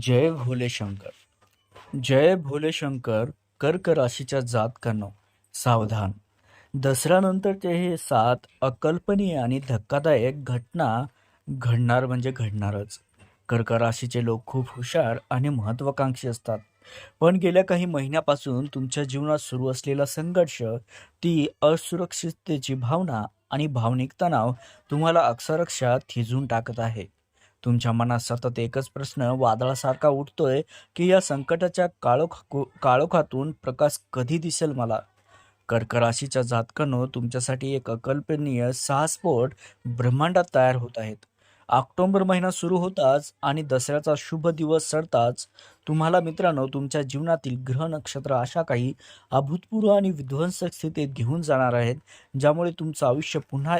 जय भोले शंकर जय भोले शंकर कर्क राशीच्या जातकांनो सावधान. दसऱ्यानंतरचे हे सात अकल्पनीय आणि धक्कादायक घटना घडणार म्हणजे घडणारच. कर्क राशीचे लोक खूप हुशार आणि महत्वाकांक्षी असतात. पण गेल्या काही महिन्यापासून तुमच्या जीवनात सुरू असलेला संघर्ष ती असुरक्षिततेची भावना आणि भावनिक तणाव तुम्हाला अक्षरक्षा थिजून टाकत आहे. तुमच्या मनात सतत एकच प्रश्न वादळासारखा उठतोय की या संकटाच्या काळोख काळोखातून प्रकाश कधी दिसेल मला? कर्क राशीच्या तुमच्यासाठी एक अकल्पनीय साहस्फोट ब्रह्मांडात तयार होत आहेत. ऑक्टोबर महिना सुरू होताच आणि दसऱ्याचा शुभ दिवस सरताच तुम्हाला मित्रांनो तुमच्या जीवनातील ग्रह नक्षत्र अशा काही अभूतपूर्व आणि विध्वंसक स्थितीत घेऊन जाणार आहेत ज्यामुळे तुमचं आयुष्य पुन्हा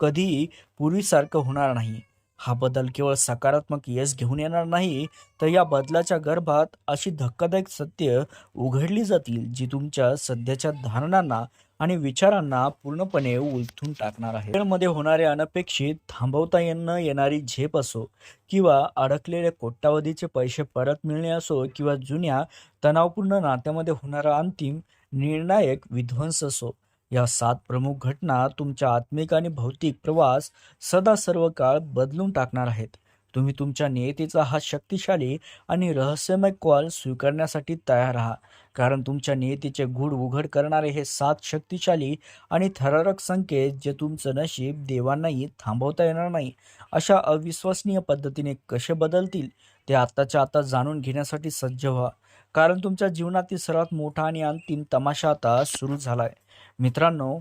कधीही पूर्वीसारखं होणार नाही. हा बदल केवळ सकारात्मक यश घेऊन येणार नाही तर या बदलाच्या गर्भात अशी धक्कादायक सत्य उघडली जातील जी तुमच्या सध्याच्या धारणांना आणि विचारांना पूर्णपणे उलथून टाकणार आहे. मध्ये होणारे अनपेक्षित थांबवता येणं येणारी झेप असो किंवा अडकलेले कोट्यावधीचे पैसे परत मिळणे असो किंवा जुन्या तणावपूर्ण नात्यामध्ये होणारा अंतिम निर्णायक विध्वंस असो या सात प्रमुख घटना तुमच्या आत्मिक आणि भौतिक प्रवास सदा सर्व काळ बदलून टाकणार आहेत. तुम्ही तुमच्या नियतीचा हा शक्तिशाली आणि रहस्यमय कॉल स्वीकारण्यासाठी तयार आहात कारण तुमच्या नियतीचे गूढ उघड करणारे हे सात शक्तिशाली आणि थरारक संकेत जे तुमचं नशीब देवांनाही थांबवता येणार नाही अशा अविश्वसनीय पद्धतीने कसे बदलतील ते आत्ताच्या आता जाणून घेण्यासाठी सज्ज व्हा. कारण तुमच्या जीवनातील सर्वात मोठा आणि अंतिम तमाशा आता सुरू झालाय. मित्रांनो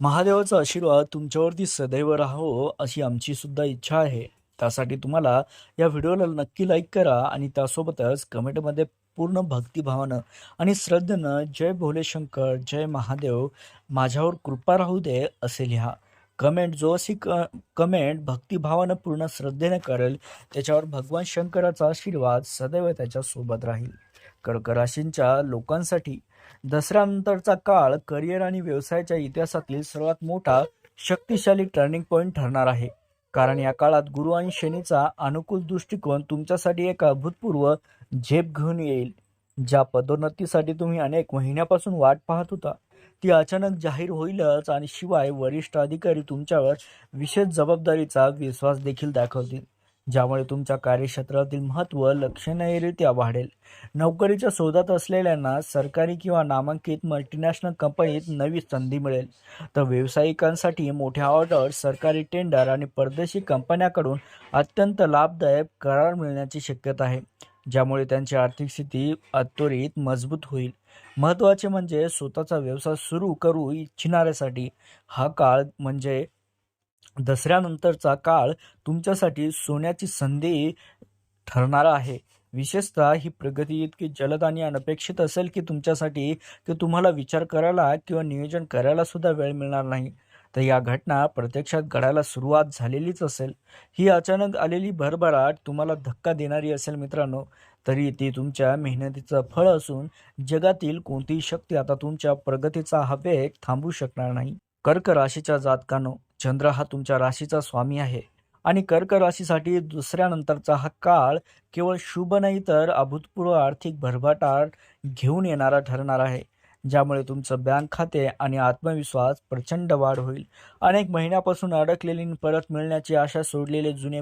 महादेवाचा आशीर्वाद तुमच्यावरती सदैव राहो अशी आमची सुद्धा इच्छा आहे. त्यासाठी तुम्हाला या व्हिडिओला नक्की लाईक करा आणि त्यासोबतच कमेंटमध्ये पूर्ण भक्तिभावानं आणि श्रद्धेनं जय भोले शंकर जय महादेव माझ्यावर कृपा राहू दे असे लिहा. कमेंट जो अशी क कमेंट भक्तिभावानं पूर्ण श्रद्धेने करेल त्याच्यावर भगवान शंकराचा आशीर्वाद सदैव त्याच्यासोबत राहील. कर्क राशींच्या लोकांसाठी दसऱ्यानंतरचा काळ करिअर आणि व्यवसायाच्या इतिहासातील सर्वात मोठा शक्तिशाली टर्निंग पॉईंट ठरणार आहे. कारण या काळात गुरु आणि शनीचा अनुकूल दृष्टिकोन तुमच्यासाठी एक अभूतपूर्व झेप घेऊन येईल. ज्या पदोन्नतीसाठी तुम्ही अनेक महिन्यापासून वाट पाहत होता ती अचानक जाहीर होईलच आणि शिवाय वरिष्ठ अधिकारी तुमच्यावर विशेष जबाबदारीचा विश्वास देखील दाखवतील. ज्यामुळे तुमच्या कार्यक्षेत्रातील महत्त्व लक्षणीयरित्या वाढेल. नोकरीच्या शोधात असलेल्यांना सरकारी किंवा नामांकित मल्टीनॅशनल कंपनीत नवी संधी मिळेल. तर व्यावसायिकांसाठी मोठ्या ऑर्डर सरकारी टेंडर आणि परदेशी कंपन्याकडून अत्यंत लाभदायक करार मिळण्याची शक्यता आहे ज्यामुळे त्यांची आर्थिक स्थिती अत्वरित मजबूत होईल. महत्त्वाचे म्हणजे स्वतःचा व्यवसाय सुरू करू इच्छिणाऱ्यासाठी हा काळ म्हणजे दसऱ्यानंतरचा काळ तुमच्यासाठी सोन्याची संधी ठरणारा आहे. विशेषतः ही प्रगती इतकी जलद आणि अनपेक्षित असेल की तुमच्यासाठी की तुम्हाला विचार करायला किंवा नियोजन करायला सुद्धा वेळ मिळणार नाही. तर या घटना प्रत्यक्षात घडायला सुरुवात झालेलीच असेल. ही अचानक आलेली भरभराट तुम्हाला धक्का देणारी असेल मित्रांनो. तरी ती तुमच्या मेहनतीचं फळ असून जगातील कोणतीही शक्ती आता तुमच्या प्रगतीचा हा वेग शकणार नाही. कर्क राशीच्या जातकानो चंद्र हा तुमच्या राशीचा स्वामी आहे. आणि कर्क राशीसाठी दुसऱ्यानंतरचा हा काळ केवळ शुभ नाही तर अभूतपूर्व आर्थिक भरभराट घेऊन येणारा ठरणार आहे. ज्यामुळे तुमचं बँक खाते आणि आत्मविश्वास प्रचंड वाढ होईल. अनेक महिन्यापासून अडकलेली परत मिळण्याची आशा सोडलेले जुने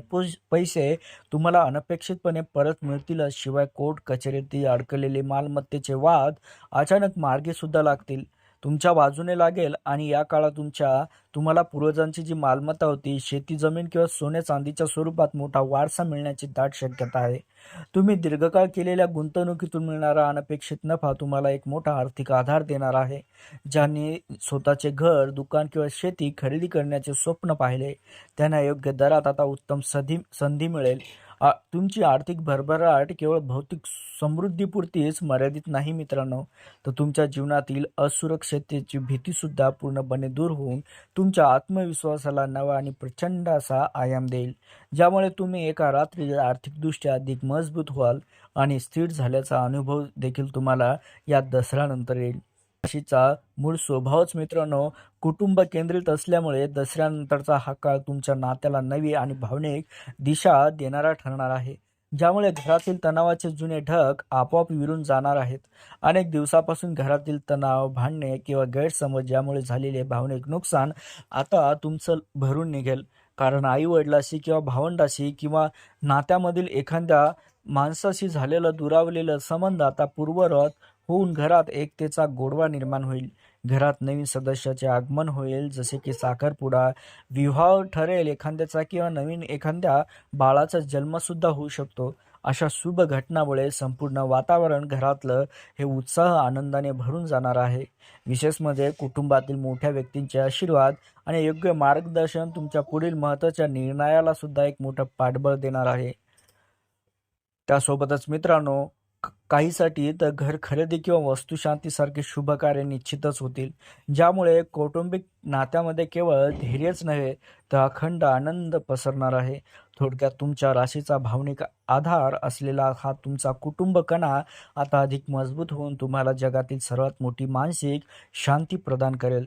पैसे तुम्हाला अनपेक्षितपणे परत मिळतील. शिवाय कोर्ट कचेरीतील अडकलेले मालमत्तेचे वाद अचानक मार्गे सुद्धा लागतील. तुमच्या बाजूने लागेल आणि या काळात तुमच्या तुम्हाला पूर्वजांची जी मालमत्ता होती शेती जमीन किंवा सोने चांदीच्या स्वरूपात मोठा वारसा मिळण्याची दाट शक्यता आहे. तुम्ही दीर्घकाळ केलेल्या गुंतवणुकीतून मिळणारा अनपेक्षित नफा तुम्हाला एक मोठा आर्थिक आधार देणार आहे. ज्यांनी स्वतःचे घर दुकान किंवा शेती खरेदी करण्याचे स्वप्न पाहिले त्यांना योग्य दरात आता उत्तम संधी संधी मिळेल. तुमची आर्थिक भरभराट केवळ भौतिक समृद्धीपुरतीच मर्यादित नाही मित्रांनो. तर तुमच्या जीवनातील असुरक्षतेची भीतीसुद्धा पूर्णपणे दूर होऊन तुमच्या आत्मविश्वासाला नवा आणि प्रचंड असा आयाम देईल. ज्यामुळे तुम्ही एका रात्री आर्थिकदृष्ट्या अधिक मजबूत व्हाल आणि स्थिर झाल्याचा अनुभव देखील तुम्हाला या दसऱ्यानंतर येईल. राशीचा मूळ स्वभावच मित्रांनो कुटुंब केंद्रित असल्यामुळे दसऱ्यानंतरचा हा काळ तुमच्या नात्याला नवी आणि भावनिक दिशा देणारा ठरणार आहे. ज्यामुळे घरातील तणावाचे जुने ढग आपोआप विरून जाणार आहेत. अनेक दिवसापासून घरातील तणाव भांडणे किंवा गैरसमज यामुळे झालेले भावनिक नुकसान आता तुमचं भरून निघेल. कारण आई वडिलाशी किंवा भावंडाशी किंवा नात्यामधील एखाद्या माणसाशी झालेलं दुरावलेलं संबंध आता पूर्वरत होऊन घरात एकतेचा गोडवा निर्माण होईल. घरात नवीन सदस्याचे आगमन होईल जसे की साखरपुडा विवाह ठरेल एखाद्याचा किंवा नवीन एखाद्या बाळाचा जन्मसुद्धा होऊ शकतो. अशा शुभ घटनामुळे संपूर्ण वातावरण घरातलं हे उत्साह आनंदाने भरून जाणार आहे. विशेष म्हणजे कुटुंबातील मोठ्या व्यक्तींचे आशीर्वाद आणि योग्य मार्गदर्शन तुमच्या पुढील महत्त्वाच्या निर्णयाला सुद्धा एक मोठं पाठबळ देणार आहे. त्यासोबतच मित्रांनो काहीसाठी तर घर खरेदी किंवा वस्तुशांतीसारखे शुभ कार्य निश्चितच होतील. ज्यामुळे कौटुंबिक नात्यामध्ये केवळ धैर्यच नव्हे तर अखंड आनंद पसरणार आहे. थोडक्यात तुमच्या राशीचा भावनिक आधार असलेला हा तुमचा कुटुंब कणा आता अधिक मजबूत होऊन तुम्हाला जगातील सर्वात मोठी मानसिक शांती प्रदान करेल.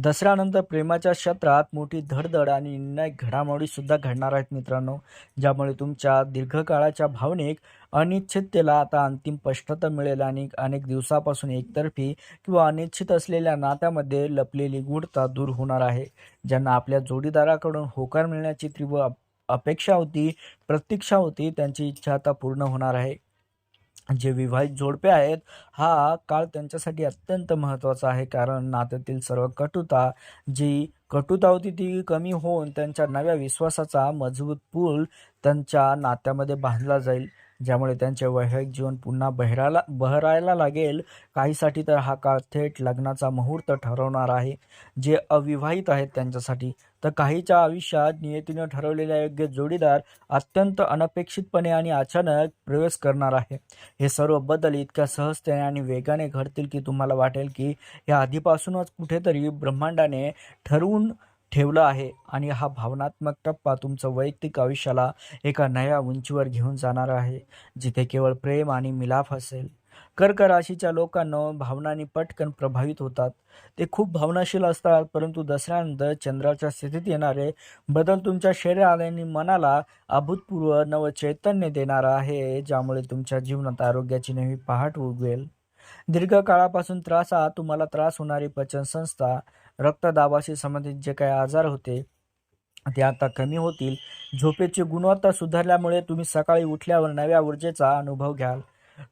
दसऱ्यानंतर प्रेमाच्या क्षेत्रात मोठी धडधड आणि निर्णायक घडामोडीसुद्धा घडणार आहेत मित्रांनो ज्यामुळे तुमच्या दीर्घकाळाच्या भावनिक अनिश्चिततेला आता अंतिम स्पष्टता मिळेल आणि अनेक दिवसापासून एकतर्फी किंवा अनिश्चित असलेल्या नात्यामध्ये लपलेली गूढता दूर होणार आहे ज्यांना आपल्या जोडीदाराकडून होकार मिळण्याची तीव्र अपेक्षा होती प्रतीक्षा होती त्यांची इच्छा आता पूर्ण होणार आहे. जे विवाहित जोडपे आहेत हा काळ त्यांच्यासाठी अत्यंत महत्त्वाचा आहे. कारण नात्यातील सर्व कटुता जी कटुता होती ती कमी होऊन त्यांच्या नव्या विश्वासाचा मजबूत पूल त्यांच्या नात्यामध्ये बांधला जाईल. ज्यामुळे त्यांचे वैवाहिक जीवन पुन्हा बहरायला बहरायला लागेल. काहीसाठी तर हा काळ थेट लग्नाचा मुहूर्त ठरवणार आहे. जे अविवाहित आहेत त्यांच्यासाठी तर काहीच्या आयुष्यात नियतीनं ठरवलेल्या योग्य जोडीदार अत्यंत अनपेक्षितपणे आणि अचानक प्रवेश करणार आहे. हे सर्व बदल इतक्या सहजतेने आणि वेगाने घडतील की तुम्हाला वाटेल की या आधीपासूनच कुठेतरी ब्रह्मांडाने ठरवून ठेवलं आहे आणि हा भावनात्मक टप्पा तुमचं वैयक्तिक आयुष्याला एका नव्या उंचीवर घेऊन जाणार आहे जिथे केवळ प्रेम आणि मिलाफ असेल. कर्क राशीच्या लोकांना भावनांनी पटकन प्रभावित होतात. ते खूप भावनाशील असतात परंतु दसऱ्यानंतर चंद्राच्या स्थितीत येणारे बदल तुमच्या शरीराला आणि मनाला अभूतपूर्व नव चैतन्य देणारा आहे ज्यामुळे तुमच्या जीवनात आरोग्याची नवी पहाट उगवेल. दीर्घकाळापासून त्रासा तुम्हाला त्रास होणारी पचनसंस्था रक्तदाबाशी संबंधित जे काही आजार होते ते आता कमी होतील. झोपेची गुणवत्ता सुधारल्यामुळे तुम्ही सकाळी उठल्यावर नव्या ऊर्जेचा अनुभव घ्याल.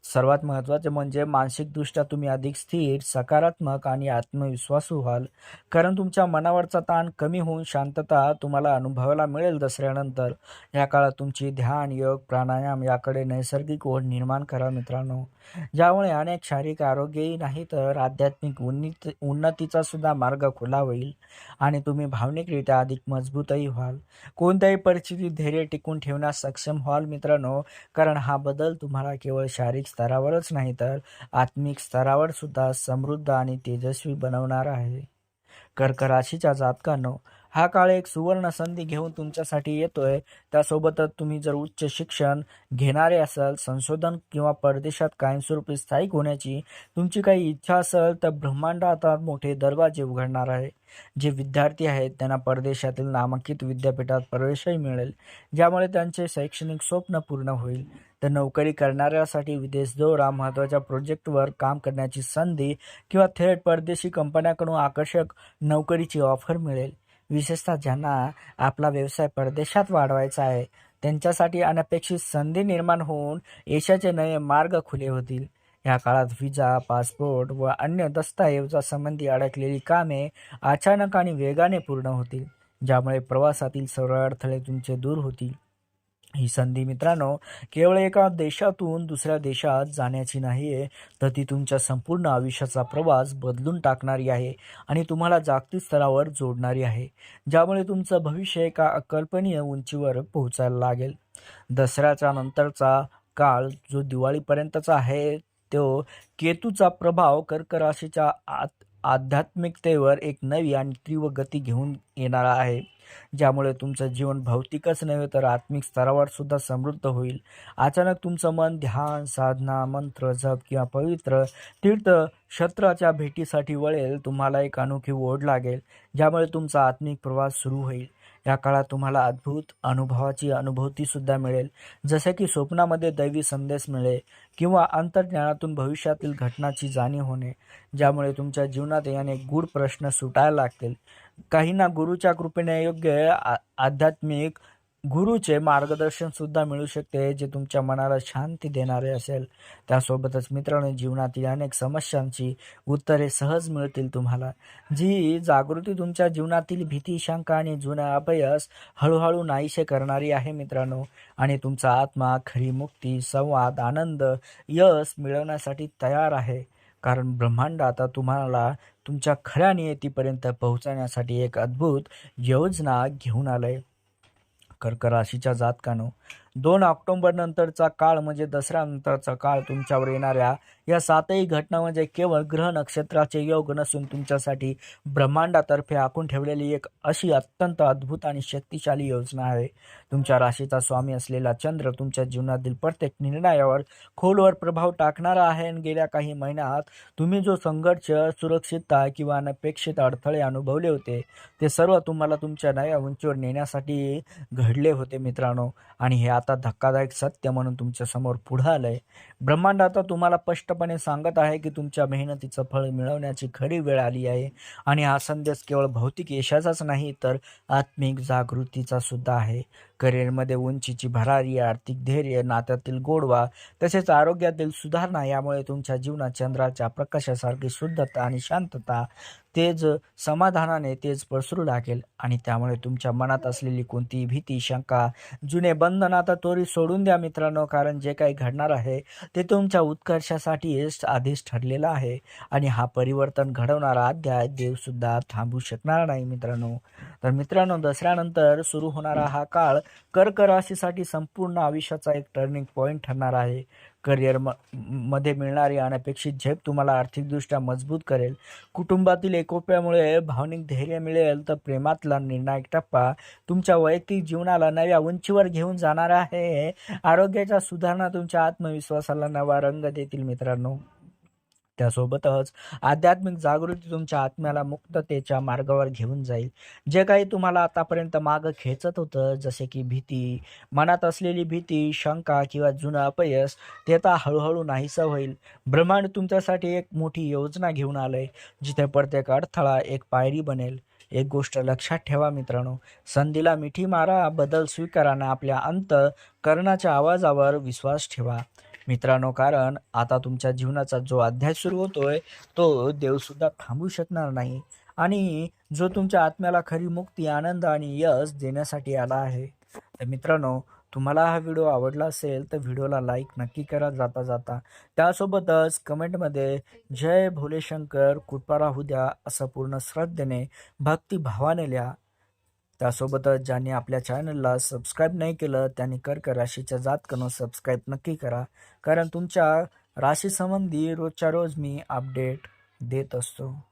सर्वात महत्त्वाचे म्हणजे मानसिकदृष्ट्या तुम्ही अधिक स्थिर सकारात्मक आणि आत्मविश्वासू व्हाल. कारण तुमच्या मनावरचा ताण कमी होऊन शांतता तुम्हाला अनुभवायला मिळेल दसऱ्यानंतर. या काळात तुमची ध्यान योग प्राणायाम याकडे नैसर्गिक ओढ निर्माण करा मित्रांनो. ज्यामुळे अनेक शारीरिक आरोग्यही नाही तर आध्यात्मिक उन्नती उन्नतीचा सुद्धा मार्ग खुला होईल आणि तुम्ही भावनिकरित्या अधिक मजबूतही व्हाल. कोणत्याही परिस्थितीत धैर्य टिकून ठेवण्यास सक्षम व्हाल मित्रांनो कारण हा बदल तुम्हाला केवळ शारीरिक स्तरावरच नाही तर आत्मिक स्तरावर सुद्धा समृद्ध आणि तेजस्वी बनवणार आहे. कर्क राशीच्या जातकांनो हा काळ एक सुवर्ण संधी घेऊन तुमच्यासाठी येतोय. त्यासोबतच तुम्ही जर उच्च शिक्षण घेणारे असाल संशोधन किंवा परदेशात कायमस्वरूपी स्थायिक होण्याची तुमची काही इच्छा असेल तर ब्रह्मांड आता मोठे दरवाजे उघडणार आहे. जे विद्यार्थी आहेत त्यांना परदेशातील नामांकित विद्यापीठात प्रवेशही मिळेल ज्यामुळे त्यांचे शैक्षणिक स्वप्न पूर्ण होईल. तर नोकरी करणाऱ्यासाठी विदेश दौरा महत्त्वाच्या प्रोजेक्टवर काम करण्याची संधी किंवा थेट परदेशी कंपन्याकडून आकर्षक नोकरीची ऑफर मिळेल. विशेषतः ज्यांना आपला व्यवसाय परदेशात वाढवायचा आहे त्यांच्यासाठी अनपेक्षित संधी निर्माण होऊन यशाचे नवे मार्ग खुले होतील. या काळात व्हिजा पासपोर्ट व अन्य दस्तऐवजासंबंधी अडकलेली कामे अचानक आणि वेगाने पूर्ण होतील ज्यामुळे प्रवासातील सर्व अडथळे तुमचे दूर होतील. ही संधी मित्रांनो केवळ एका देशातून दुसऱ्या देशात जाण्याची नाही आहे तर ती तुमच्या संपूर्ण आयुष्याचा प्रवास बदलून टाकणारी आहे आणि तुम्हाला जागतिक स्तरावर जोडणारी आहे ज्यामुळे तुमचं भविष्य एका अकल्पनीय उंचीवर पोहोचायला लागेल. दसऱ्याच्या नंतरचा काळ जो दिवाळीपर्यंतचा आहे तो केतूचा प्रभाव कर्क राशीच्या आत आध्यात्मिकतेवर एक नवी आणि तीव्र गती घेऊन येणारा आहे ज्यामुळे तुमचं जीवन भौतिकच नव्हे तर आत्मिक स्तरावर सुद्धा समृद्ध होईल. अचानक तुमचं मन ध्यान साधना मंत्र जप किंवा पवित्र तीर्थ क्षेत्राच्या भेटीसाठी वळेल तुम्हाला एक अनोखी ओढ लागेल ज्यामुळे तुमचा आत्मिक प्रवास सुरू होईल. या काळात तुम्हाला अद्भुत अनुभवाची अनुभूतीसुद्धा मिळेल. जसे की स्वप्नामध्ये दैवी संदेश मिळेल किंवा अंतर्ज्ञानातून भविष्यातील घटनाची जाणीव होणे ज्यामुळे तुमच्या जीवनात याने गूढ प्रश्न सुटायला लागतील. काहींना गुरुच्या कृपेने योग्य आ- आध्यात्मिक गुरुचे मार्गदर्शन सुद्धा मिळू शकते जे तुमच्या मनाला शांती देणारे असेल. त्यासोबतच मित्रांनो जीवनातील अनेक समस्यांची उत्तरे सहज मिळतील तुम्हाला. जी जागृती तुमच्या जीवनातील भीती शंका आणि जुन्या अपयस हळूहळू नाहीसे करणारी आहे मित्रांनो. आणि तुमचा आत्मा खरी मुक्ती संवाद आनंद यश मिळवण्यासाठी तयार आहे. कारण ब्रह्मांड आता तुम्हाला तुमच्या खऱ्या नियतीपर्यंत पोहोचण्यासाठी एक अद्भुत योजना घेऊन आलंय. कर्क राशीच्या जातकानो दोन ऑक्टोंबरनंतरचा काळ म्हणजे दसऱ्यानंतरचा काळ तुमच्यावर येणाऱ्या या सातही घटना म्हणजे केवळ ग्रह नक्षत्राचे योग नसून तुमच्यासाठी ब्रह्मांडातर्फे आखून ठेवलेली एक अशी अत्यंत अद्भुत आणि शक्तिशाली योजना आहे. तुमच्या राशीचा स्वामी असलेला चंद्र तुमच्या जीवनातील प्रत्येक निर्णयावर खोलवर प्रभाव टाकणारा आहे आणि गेल्या काही महिन्यात तुम्ही जो संघर्ष सुरक्षितता किंवा अनपेक्षित अडथळे अनुभवले होते ते सर्व तुम्हाला तुमच्या नव्या उंचीवर नेण्यासाठी घडले होते मित्रांनो. आणि हे आता आता धक्कादायक सत्य म्हणून तुमच्यासमोर पुढं आलंय. ब्रह्मांड आता तुम्हाला स्पष्टपणे सांगत आहे की तुमच्या मेहनतीचं फळ मिळवण्याची खरी वेळ आली आहे. आणि हा संदेश केवळ भौतिक यशाचाच नाही तर आत्मिक जागृतीचा सुद्धा आहे. करिअरमध्ये उंचीची भरारी आर्थिक धैर्य नात्यातील गोडवा तसेच आरोग्यातील सुधारणा यामुळे तुमच्या जीवनात चंद्राच्या प्रकाशासारखी शुद्धता आणि शांतता तेज समाधानाने तेज पसरू लागेल आणि त्यामुळे तुमच्या मनात असलेली कोणतीही भीती शंका जुने बंधन आता तोरी सोडून द्या मित्रांनो कारण जे काही घडणार आहे ते तुमच्या उत्कर्षासाठी आधीच ठरलेलं आहे आणि हा परिवर्तन घडवणारा अध्याय देवसुद्धा थांबू शकणार नाही मित्रांनो. तर मित्रांनो दसऱ्यानंतर सुरू होणारा हा काळ कर्क राशीसाठी संपूर्ण आयुष्याचा एक टर्निंग पॉईंट ठरणार आहे. करिअर म मध्ये मिळणारी अनपेक्षित झेप तुम्हाला आर्थिकदृष्ट्या मजबूत करेल. कुटुंबातील एकोप्यामुळे भावनिक धैर्य मिळेल तर प्रेमातला निर्णायक टप्पा तुमच्या वैयक्तिक जीवनाला नव्या उंचीवर घेऊन जाणार आहे. आरोग्याच्या सुधारणा तुमच्या आत्मविश्वासाला नवा रंग देतील मित्रांनो. त्यासोबतच आध्यात्मिक जागृती तुमच्या आत्म्याला मुक्ततेच्या मार्गावर घेऊन जाईल. जे काही तुम्हाला आतापर्यंत मागं खेचत होतं जसे की भीती मनात असलेली भीती शंका किंवा जुनं अपयश ते आता हळूहळू नाहीसं होईल. ब्रह्मांड तुमच्यासाठी एक मोठी योजना घेऊन आलंय जिथे प्रत्येक अडथळा एक पायरी बनेल. एक गोष्ट लक्षात ठेवा मित्रांनो संधीला मिठी मारा बदल स्वीकारा आपल्या अंत कर्णाच्या आवाजावर विश्वास ठेवा. मित्रांनो कारण आता तुमच्या जीवनाचा जो अध्याय सुरू होतोय तो देवसुद्धा थांबू शकणार नाही. आणि जो तुमच्या आत्म्याला खरी मुक्ती आनंद आणि यश देण्यासाठी आला आहे. तर मित्रांनो तुम्हाला हा व्हिडिओ आवडला असेल तर व्हिडिओला लाईक नक्की करा जाता जाता. त्यासोबतच कमेंटमध्ये जय भोलेशंकर कृपा राहू द्या असं पूर्ण श्रद्धेने भक्तिभावाने लिहा. त्यासोबतच ज्यांनी आपल्या चॅनलला सबस्क्राईब नाही केलं त्यांनी कर्क राशीच्या जातकनं सबस्क्राईब नक्की करा. कारण तुमच्या राशीसंबंधी रोजच्या रोज मी अपडेट देत असतो.